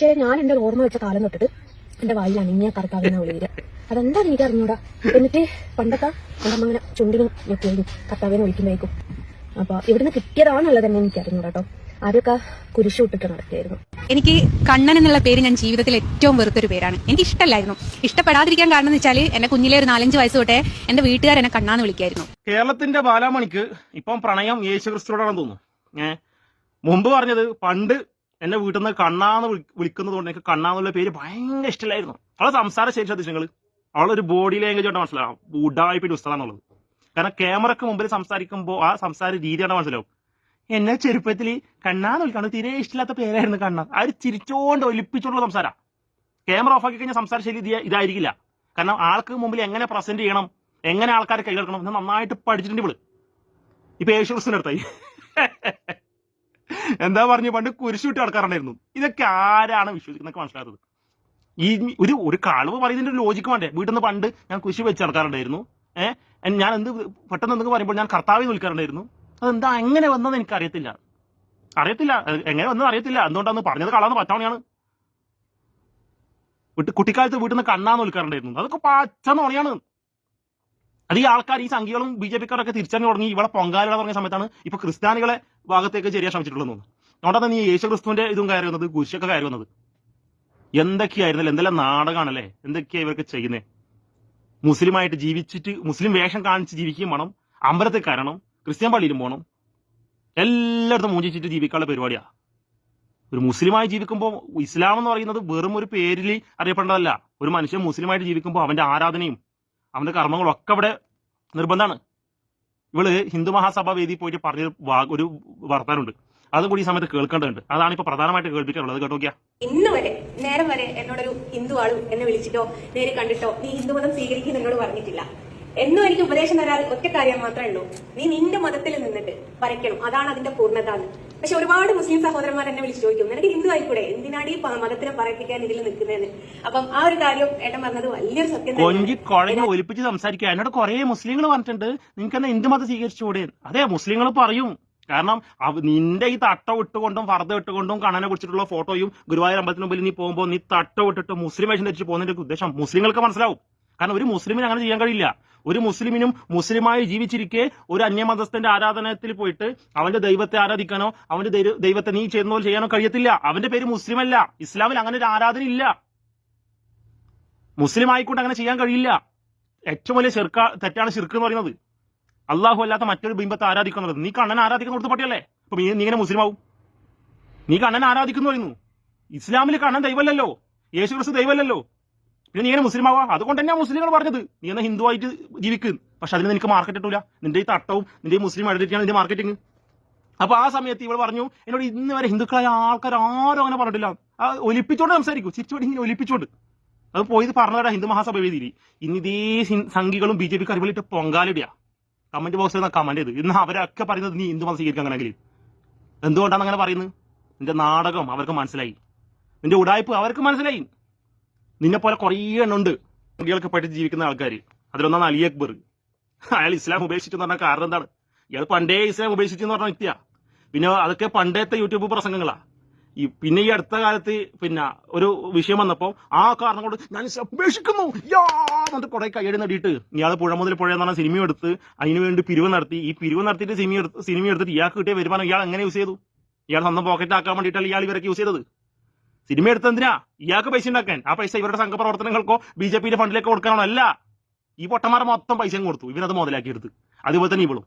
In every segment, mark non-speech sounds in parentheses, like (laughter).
പക്ഷേ ഞാൻ എന്റെ ഓർമ്മ വെച്ച കാലം തൊട്ടിട്ട് എന്റെ വായിൽ അണിഞ്ഞ കർത്താവിനെ വിളിയില്ല അതെന്താ എനിക്ക് അറിഞ്ഞൂടാ എന്നിട്ട് പണ്ടത്തെ എന്റെ അമ്മ ചുണ്ടിന് ചുണ്ടിനും ഞെട്ടിയും കർത്താവിനെ വിളിക്കുമ്പോഴേക്കും അപ്പൊ ഇവിടുന്ന് കിട്ടിയതാണുള്ളത് തന്നെ എനിക്ക് അറിഞ്ഞൂടാ കേട്ടോ ആദ്യമൊക്കെ കുരിശു ഇട്ടിട്ട് നടക്കുകയായിരുന്നു. എനിക്ക് കണ്ണൻ എന്നുള്ള പേര് ഞാൻ ജീവിതത്തിൽ ഏറ്റവും വെറുത്തൊരു പേരാണ്. എനിക്ക് ഇഷ്ടമല്ലായിരുന്നു ഇഷ്ടപ്പെടാതിരിക്കാൻ കാരണം എന്ന് വെച്ചാൽ എന്റെ കുഞ്ഞിലെ ഒരു നാലഞ്ച് വയസ്സ് തൊട്ടേ എന്റെ വീട്ടുകാർ എന്നെ കണ്ണാന്ന് വിളിക്കായിരുന്നു. കേരളത്തിന്റെ ബാലാമണിക്ക് ഇപ്പം പ്രണയം യേശുക്രിസ്തുവോടാണെന്ന് തോന്നുന്നു. ഏഹ് മുമ്പ് പറഞ്ഞത് പണ്ട് എന്നെ വീട്ടിൽ നിന്ന് കണ്ണാന്ന് വിളി- വിളിക്കുന്നത് കൊണ്ട് എനിക്ക് കണ്ണാന്നുള്ള പേര് ഭയങ്കര ഇഷ്ടമായിരുന്നു അവളെ സംസാര ശേഷി ശ്രദ്ധിച്ചു നിങ്ങൾ അവളൊരു ബോഡി ലാംഗ്വേജ് കൊണ്ട് മനസ്സിലാവും ഉഡായിപ്പിന്റെ പുസ്തകമാണുള്ളത് കാരണം ക്യാമറക്ക് മുമ്പിൽ സംസാരിക്കുമ്പോൾ ആ സംസാര രീതിയാണ് മനസ്സിലാവും. എന്നെ ചെറുപ്പത്തിൽ കണ്ണാന്ന് വിളിക്കണം തീരെ ഇഷ്ടമില്ലാത്ത പേരായിരുന്നു കണ്ണ. ഒരു ചിരിച്ചോണ്ട് ഒലിപ്പിച്ചോണ്ടുള്ള സംസാര. ക്യാമറ ഓഫ് ആക്കി കഴിഞ്ഞാൽ സംസാര ശൈലി ഇതായിരിക്കില്ല. കാരണം ആൾക്ക് മുമ്പിൽ എങ്ങനെ പ്രസന്റ് ചെയ്യണം എങ്ങനെ ആൾക്കാരെ കൈകൾക്കണം എന്ന് നന്നായിട്ട് പഠിച്ചിട്ടുണ്ട് ഇവൾ. ഇപ്പൊ യേശു അടുത്തായി. (laughs) എന്താ പറഞ്ഞു? പണ്ട് കുരിശുവിട്ട് നടക്കാറുണ്ടായിരുന്നു. ഇതൊക്കെ ആരാണ് വിശ്വസിക്കുന്നൊക്കെ മനസ്സിലാത്തത് ഈ ഒരു ഒരു കാളവ് പറയുന്നതിന്റെ ഒരു ലോജിക്ക് വേണ്ടേ? വീട്ടിൽ നിന്ന് പണ്ട് ഞാൻ കുരിശു വെച്ച് നടക്കാറുണ്ടായിരുന്നു. ഏഹ് ഞാൻ എന്ത് പെട്ടെന്ന് എന്തൊക്കെ പറയുമ്പോൾ ഞാൻ കർത്താവിൽ നിൽക്കാറുണ്ടായിരുന്നു അതെന്താ? എങ്ങനെ വന്നതെന്ന് എനിക്ക് അറിയത്തില്ല. എങ്ങനെ വന്നത് അറിയത്തില്ല. എന്തുകൊണ്ടാന്ന് പറഞ്ഞത് കളാന്ന് പറ്റാവണിയാണ് വീട്ട് കുട്ടിക്കാലത്ത് വീട്ടിൽ നിന്ന് കണ്ണാന്ന് വിളിക്കാറുണ്ടായിരുന്നു. അതൊക്കെ പച്ച പറയാണ് അത് ഈ ആൾക്കാർ ഈ സംഖ്യകളും ബി ജെ പിക്കാരൊക്കെ തിരിച്ചറിഞ്ഞു തുടങ്ങി. ഇവിടെ പൊങ്കാലിട തുടങ്ങിയ സമയത്താണ് ഇപ്പൊ ക്രിസ്ത്യാനികളെ ഭാഗത്തേക്ക് ചെറിയ ശ്രമിച്ചിട്ടുള്ളത് അതുകൊണ്ടാണ് നീ യേശു ക്രിസ്തുവിന്റെ ഇതും കയറി വന്നത് കുരിശൊക്കെ കയറി വന്നത്. എന്തൊക്കെയായിരുന്നല്ലേ? എന്തെല്ലാം നാടകമാണല്ലേ എന്തൊക്കെയാ ഇവർക്ക് ചെയ്യുന്നത് മുസ്ലിമായിട്ട് ജീവിച്ചിട്ട് മുസ്ലിം വേഷം കാണിച്ച് ജീവിക്കുകയും വേണം. അമ്പലത്തിൽ കയറണം ക്രിസ്ത്യൻ പള്ളിയിലും പോകണം. എല്ലായിടത്തും മൂഞ്ചിച്ചിട്ട് ജീവിക്കാനുള്ള പരിപാടിയാ. ഒരു മുസ്ലിമായി ജീവിക്കുമ്പോൾ ഇസ്ലാം എന്ന് പറയുന്നത് വെറും ഒരു പേരിൽ അറിയപ്പെടേണ്ടതല്ല. ഒരു മനുഷ്യൻ മുസ്ലിമായിട്ട് ജീവിക്കുമ്പോൾ അവന്റെ ആരാധനയും അവന്റെ കർമ്മങ്ങളും ഒക്കെ അവിടെ നിർബന്ധമാണ്. ഇവൾ ഹിന്ദു മഹാസഭ വേദി പോയിട്ട് പറഞ്ഞൊരു ഒരു വർത്താനുണ്ട് അതും കൂടി ഈ സമയത്ത് കേൾക്കേണ്ടതുണ്ട്. അതാണ് ഇപ്പൊ പ്രധാനമായിട്ട് കേൾപ്പിക്കാനുള്ളത്. കേട്ടോ കേട്ടോക്കിയാ ഇന്ന് വരെ നേരം വരെ എന്നോടൊരു ഹിന്ദു ആളും എന്നെ വിളിച്ചിട്ടോ നേരെ കണ്ടിട്ടോ നീ ഹിന്ദു മതം സ്വീകരിക്കുന്ന എന്നോട് പറഞ്ഞിട്ടില്ല. എന്നും എനിക്ക് ഉപദേശം തരാൻ ഒറ്റ കാര്യം മാത്രമേ ഉള്ളൂ. നീ നിന്റെ മതത്തിൽ നിന്നിട്ട് വരയ്ക്കണം. അതാണ് അതിന്റെ പൂർണത. പക്ഷെ ഒരുപാട് മുസ്ലിം സഹോദരന്മാർ എന്നെ വിളിച്ചു ചോദിക്കും നിനക്ക് ഹിന്ദു ആയിക്കൂടെ? എന്തിനാണ് ഈ മതത്തിനെ പറയിപ്പിക്കാൻ ഇതിൽ നിൽക്കുന്നതെന്ന്? അപ്പം ആ ഒരു കാര്യം ഏട്ടൻ പറഞ്ഞത് വലിയൊരു സത്യം കൊഞ്ചി. കുഴഞ്ഞ് ഒലിപ്പിച്ച് സംസാരിക്കുക. എന്നോട് കുറെ മുസ്ലിങ്ങൾ പറഞ്ഞിട്ടുണ്ട്. നിങ്ങൾക്ക് എന്നാ ഹിന്ദു മതം സ്വീകരിച്ചുകൂടെ? അതെ മുസ്ലിങ്ങൾ പറയും. കാരണം നിന്റെ ഈ തട്ട വിട്ടുകൊണ്ടും ഫർദ വിട്ടുകൊണ്ടും കണ്ണനെ കുറിച്ചിട്ടുള്ള ഫോട്ടോയും ഗുരുവായൂർ അമ്പലത്തിന് മുമ്പിൽ നീ പോകുമ്പോൾ നീ തട്ട വിട്ടിട്ട് മുസ്ലിം വേഷം ധരിച്ച് പോകുന്നതിന്റെ ഉദ്ദേശം മുസ്ലിങ്ങൾക്ക് മനസ്സിലാവും. കാരണം ഒരു മുസ്ലിമിന് അങ്ങനെ ചെയ്യാൻ കഴിയില്ല. ഒരു മുസ്ലിമിനും മുസ്ലിമായി ജീവിച്ചിരിക്കെ ഒരു അന്യമതസ്ഥന്റെ ആരാധനത്തിൽ പോയിട്ട് അവന്റെ ദൈവത്തെ ആരാധിക്കാനോ അവന്റെ ദൈവത്തെ നീ ചെയ്യുന്ന പോലെ ചെയ്യാനോ കഴിയത്തില്ല. അവന്റെ പേര് മുസ്ലിം അല്ല ഇസ്ലാമിൽ അങ്ങനെ ഒരു ആരാധന ഇല്ല മുസ്ലിം ആയിക്കൊണ്ട് അങ്ങനെ ചെയ്യാൻ കഴിയില്ല. ഏറ്റവും വലിയ ചെറുക്ക തെറ്റാണ് ചെറുക്ക് എന്ന് പറയുന്നത്. അള്ളാഹു അല്ലാത്ത മറ്റൊരു ബിംബത്തെ ആരാധിക്കുന്നത്. നീ കണ്ണനെ ആരാധിക്കുന്ന കൊടുത്ത പട്ടിയല്ലേ? അപ്പൊ നീ ഇങ്ങനെ മുസ്ലിം ആവും നീ കണ്ണനെ ആരാധിക്കുന്നു പറയുന്നു. ഇസ്ലാമിൽ കണ്ണൻ ദൈവമല്ലല്ലോ. യേശു ക്രിസ്തു ദൈവമല്ലല്ലോ. പിന്നെ നീ ഇങ്ങനെ മുസ്ലിം ആവാ അതുകൊണ്ട് തന്നെയാ മുസ്ലിങ്ങൾ പറഞ്ഞത്. നീ എന്നാ ഹിന്ദു ആയിട്ട് ജീവിക്ക്. പക്ഷെ അതിന് നിനക്ക് മാർക്കറ്റ് കിട്ടൂല നിന്റെ ഈ തട്ടവും നിന്റെ ഈ മുസ്ലിം ഐഡന്റിറ്റിയാണ് നിന്റെ മാർക്കറ്റിംഗ് അപ്പൊ ആ സമയത്ത് ഇവൾ പറഞ്ഞു എന്നോട് ഇന്ന് വരെ ഹിന്ദുക്കളായ ആൾക്കാർ ആരും അങ്ങനെ പറഞ്ഞിട്ടില്ല. ഒലിപ്പിച്ചോണ്ട് സംസാരിക്കും. ചിരിച്ചോണ്ട് ഇങ്ങനെ ഒലിപ്പിച്ചോണ്ട്. അത് പോയത് പറഞ്ഞതാ ഹിന്ദു മഹാസഭ വേദിയിൽ ഇന്ന് ഇതേ സംഘികളും ബി ജെ പി കറികളിട്ട് പൊങ്കാലിടുക. കമന്റ് ബോക്സിൽ നിന്ന് കമന്റ് ചെയ്ത്. ഇന്ന് അവരൊക്കെ പറയുന്നത് നീ ഹിന്ദു മതം സ്വീകരിക്കാൻ അങ്ങനെ എന്തുകൊണ്ടാണ് അങ്ങനെ പറയുന്നത്? നിന്റെ നാടകം അവർക്ക് മനസ്സിലായി. നിന്റെ ഉടായ്പ് അവർക്ക് മനസ്സിലായി. നിന്നെ പോലെ കുറേ എണ്ണുണ്ട് കുട്ടികൾക്ക് പഠിച്ച് ജീവിക്കുന്ന ആൾക്കാർ അതിലൊന്നാണ് അലി അക്ബർ. അയാൾ ഇസ്ലാം ഉപേക്ഷിച്ചു പറഞ്ഞ കാരണം എന്താണ്? ഇയാൾ പണ്ടേ ഇസ്ലാം ഉപേക്ഷിച്ചു എന്ന് പറഞ്ഞ വ്യക്തിയാ. പിന്നെ അതൊക്കെ പണ്ടത്തെ യൂട്യൂബ് പ്രസംഗങ്ങളാ. ഈ പിന്നെ ഈ അടുത്ത കാലത്ത് പിന്നെ ഒരു വിഷയം വന്നപ്പോ ആ കാരണം കൊണ്ട് ഞാൻ ഉപേക്ഷിക്കുന്നു. എന്നിട്ട് കുറെ കയ്യടി നേടിയിട്ട് ഇയാൾ പുഴ മുതൽ പുഴ എന്ന് പറഞ്ഞ സിനിമ എടുത്ത് അതിനു വേണ്ടി പിരിവ് നടത്തി. ഈ പിരിവ് നടത്തിയിട്ട് സിനിമ എടുത്ത് സിനിമ എടുത്തിട്ട് ഇയാൾക്ക് കിട്ടിയ വരുമാനം ഇയാൾ എങ്ങനെ യൂസ് ചെയ്തു? ഇയാൾ സ്വന്തം പോക്കറ്റ് ആക്കാൻ വേണ്ടിയിട്ടല്ല ഇയാൾ ഇവരൊക്കെ യൂസ് ചെയ്തത്? സിനിമ എടുത്തെന്തിനാ ഇയാൾക്ക് പൈസ ഉണ്ടാക്കാൻ. ആ പൈസ ഇവരുടെ സംഘപ്രവർത്തനങ്ങൾക്കോ ബി ജെ പിയുടെ ഫണ്ടിലേക്ക് കൊടുക്കാനോ അല്ല. ഈ പൊട്ടന്മാരെ മൊത്തം പൈസയും കൊടുത്തു. ഇവരത് മുതലാക്കിയെടുത്ത്. അതുപോലെ തന്നെ ഇവളും.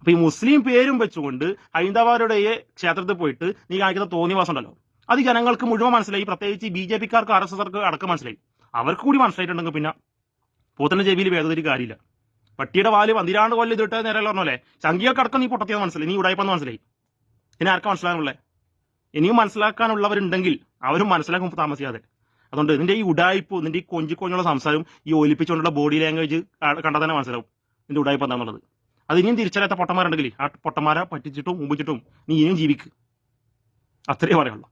അപ്പൊ ഈ മുസ്ലിം പേരും വെച്ചുകൊണ്ട് ഹൈന്ദവരുടെ ക്ഷേത്രത്തിൽ പോയിട്ട് നീ കാണിക്കുന്ന തോന്നിവാസം ഉണ്ടല്ലോ. അത് ജനങ്ങൾക്ക് മുഴുവൻ മനസ്സിലായി. പ്രത്യേകിച്ച് ബി ജെ പിക്കാർക്ക് ആർ എസ് എസ്കാർക്ക് അടക്കം മനസ്സിലായി. അവർക്ക് കൂടി മനസ്സിലായിട്ടുണ്ടെങ്കിൽ പിന്നെ പൂത്തന്റെ ജെബിയിൽ വേദതിരി കാര്യമില്ല. പട്ടിയുടെ വാൽ പന്തിരാണ്ട് കൊല്ലം ഇതിട്ട് നേരെ പറഞ്ഞല്ലേ ചങ്കിയൊക്കെ നീ പൊട്ടത്തിയത് മനസ്സിലായി. നീ ഉടായ്പന്ന് മനസ്സിലായി. ഇനി ആർക്കാ മനസ്സിലാകാനുള്ളേ? ഇനിയും മനസ്സിലാക്കാനുള്ളവരുണ്ടെങ്കിൽ അവരും മനസ്സിലാക്കും താമസിയാതെ. അതുകൊണ്ട് നിന്റെ ഈ ഉടായ്പ് നിന്റെ ഈ കൊഞ്ചി കൊഞ്ഞുള്ള സംസാരം ഈ ഒലിപ്പിച്ചുകൊണ്ടുള്ള ബോഡി ലാംഗ്വേജ് കണ്ടാൽ തന്നെ മനസ്സിലാവും നിന്റെ ഉടായ്പ എന്താണെന്നുള്ളത് അത് ഇനിയും തിരിച്ചറിയാത്ത പൊട്ടന്മാരുണ്ടെങ്കിൽ ആ പൊട്ടന്മാരെ പറ്റിച്ചിട്ടും മുമ്പിച്ചിട്ടും നീ ഇനിയും ജീവിക്ക്. അത്രയേ പറയുള്ളൂ.